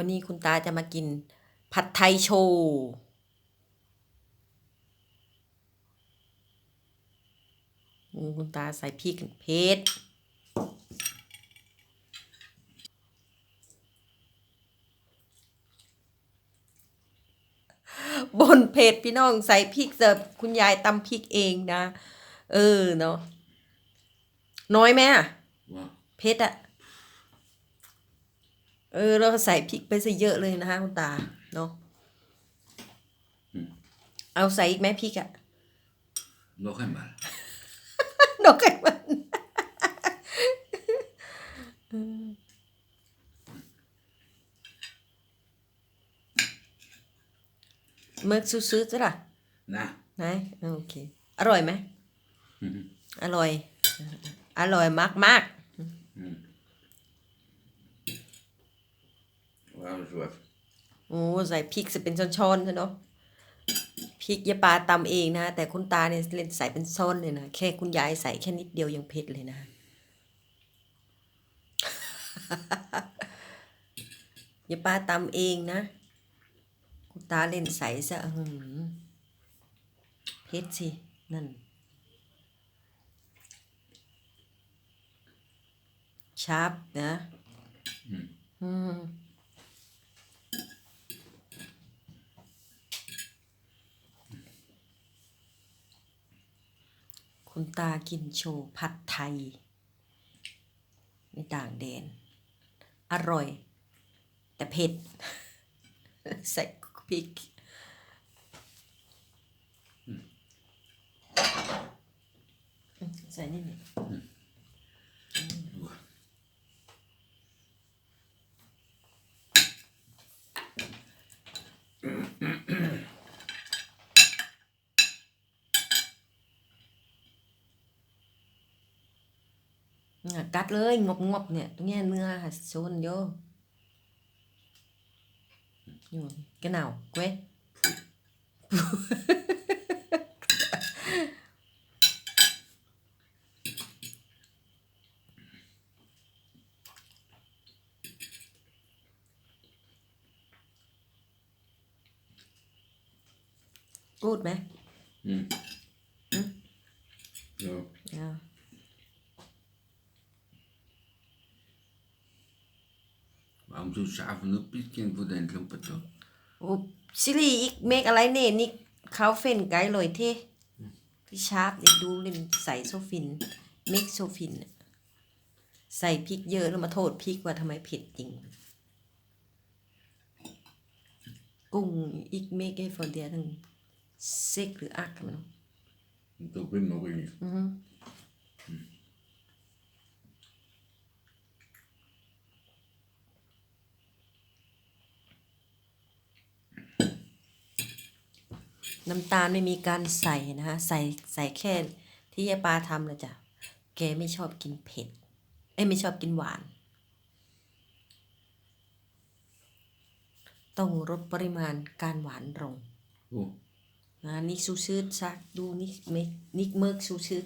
วันนี้คุณตาจะมากิน ผัดไทยโชว์อืมคุณตาใส่พริกเผ็ดบนเผ็ดพี่น้องใส่พริกเสิร์ฟคุณยายตำพริกเองนะ เออเนาะน้อยไหมอะว่าเผ็ดอะ เออเราใส่พริกไปซะเยอะเลยนะคะคุณตาเนาะเอาใส่อีกไหมพริกอะ nog eenmaal. นกไก่มันเมื่อซื้อๆจ้ะล่ะ Nou, ไหนโอเค อร่อยไหมอร่อย อร่อยมากมาก waarom zo even? ๆโอ้ใส่พริกจะเป็นช้อนๆใช่เนาะพริกยายปลาตำเองนะ แต่คุณตาเนี่ยเล่นใส่เป็นช้อนเลยนะ แค่คุณยายใส่แค่นิดเดียวยังเผ็ดเลยนะ ยายปลาตำเองนะ คุณตาเล่นใส่ซะอื้อหือเผ็ดสิ นั่น ชาร์ปนะ อืม คุณตากินโชว์ผัดไทยในต่างแดน อร่อย แต่เผ็ด ใส่พริกใส่นี่นึ่ กัดเลยงบงบเนี่ยตรงเนี้ยเนื้อค่ะโซนโยอยู่กระหนาวเว้ย กูดไหม Zo. อ่า Waarom doet ze af en toe pietje voor de lampen toch? โอ้ซิลีอีกเมกอะไรเนี่ยนี่เขาเฟ้นไกด์ลอยเท่พี่ชาร์ปเดี๋ยวดูเล่นใส่โซฟินเมกโซฟินน่ะใส่พริกเยอะแล้วมาโทษพริกว่าทำไมเผ็ดจริง กุ้งอีกเมกไอ้ฟอร์เดียทั้งเซ็กหรืออักกันมัน Dat ben nog eens. อือ น้ำตาลไม่มีการใส่นะคะใส่ใส่แค่ที่ยายปาทำเลยจ้ะแกไม่ชอบกินเผ็ดเอ้ยไม่ชอบกินหวาน ต้องลดปริมาณการหวานลง Oh, นะนิกซูชืดซักดูนิกเมกนิกเมิร์กซูชืด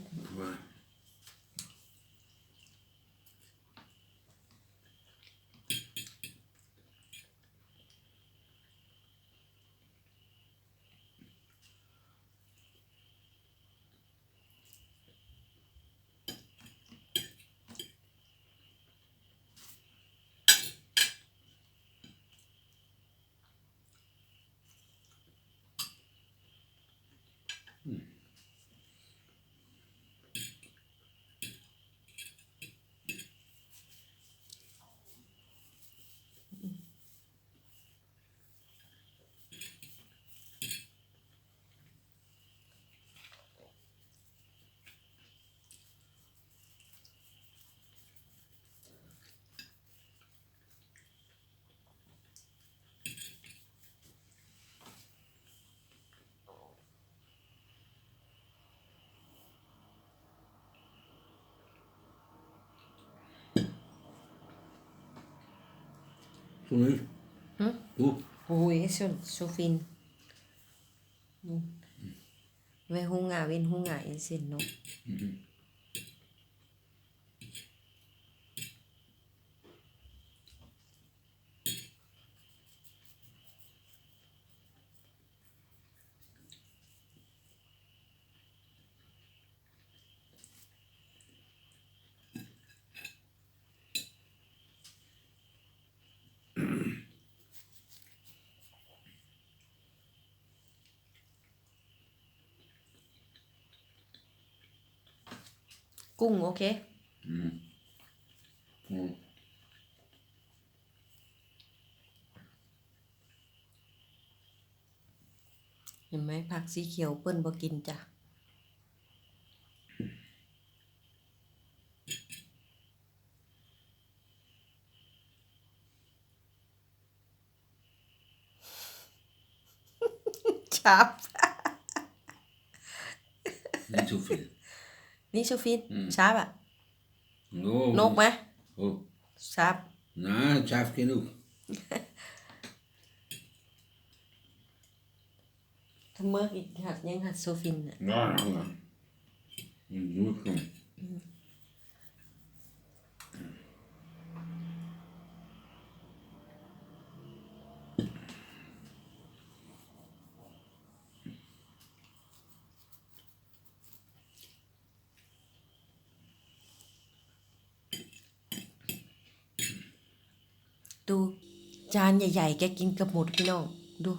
waar? zo nu. Huh? Hoe? โอ้ยโซโซฟินอืมไว้หูงาเว้นหูงาเอเซนเนาะกุ้งโอเค Mm. Mm. เห็นไหมผักสีเขียวเปิ้นบ่กินจ้ะชับ Niet zoveel. นี่ชูฟินอืมชับอะ No. นกไหม Oh. ชับ Nou, het is even genoeg. ถ้าเมื่ออีกหัดยังหัดโซฟินอะ Ja, ja, ja. Dat ดูจานใหญ่ ๆ แกกินกับหมดพี่น้องดู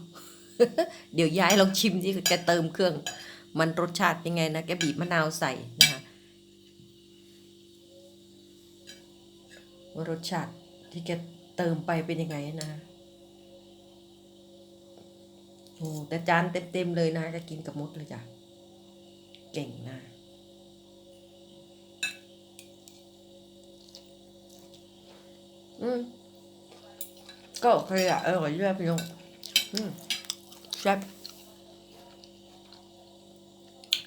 เดี๋ยวยายลองชิมสิแกเติมเครื่อง มันรสชาติเป็นไงนะแกบีบมะนาวใส่นะคะว่ารสชาติที่แกเติมไปเป็นยังไงนะโอ้แต่จานเต็มๆเลยนะแกกินกับมดเลยจ้ะเก่งนะอืม ก็โอเคอะอร่อยด้วยพี่น้องอืมแซ่บ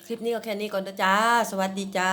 คลิปนี้ก็แค่นี้ก่อนนะจ้า สวัสดีจ้า